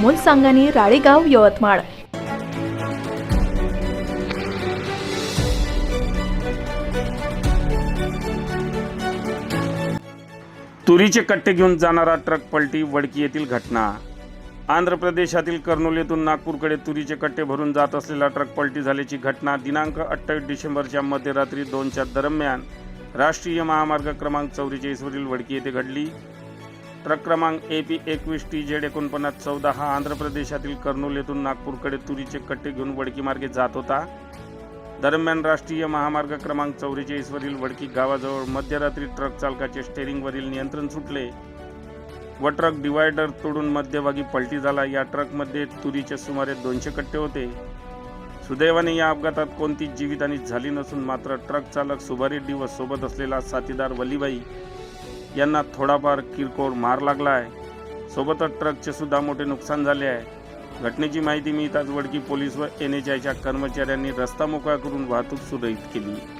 अमोल सांगानी राळेगाव यवतमाळ. तुरीचे कट्टे घेऊन जाणारा ट्रक पलटी वडकी येथील घटना. आंध्र प्रदेशातील कर्नूल येथून नागपूरकडे तुरीचे कट्टे भरून जात असलेला ट्रक पलटी झाल्याची घटना दिनांक अठ्ठावीस डिसेंबरच्या मध्यरात्री दोनच्या दरम्यान राष्ट्रीय महामार्ग क्रमांक चौवेचाळीसवरील वडकी येथे घडली. ट्रक क्रमांक ए पी एकवीस टी झेड एकोणपन्नास चौदा हा आंध्र प्रदेशातील कर्नूल येथून नागपूरकडे तुरीचे कट्टे घेऊन वडकी मार्गे जात होता. दरम्यान राष्ट्रीय महामार्ग क्रमांक चौवेचाळीसवरील वडकी गावाजवळ मध्यरात्री ट्रक चालकाचे स्टेरिंगवरील नियंत्रण सुटले. व ट्रक डिवायडर तोडून मध्यभागी पलटी झाला. या ट्रकमध्ये तुरीचे सुमारे दोनशे कट्टे होते. सुदैवाने या अपघातात कोणतीच जीवितहानी झाली नसून मात्र ट्रक चालक सुभारी डी व सोबत असलेला साथीदार वलीबाई यांना थोडाफार किरकोळ मार लागला आहे. सोबतच ट्रकचे सुद्धा मोठे नुकसान झाले आहे. घटनेची माहिती मिळताच वडकी पोलीस व एन एच आयच्या कर्मचाऱ्यांनी रस्ता मोकळा करून वाहतूक सुरळीत केली.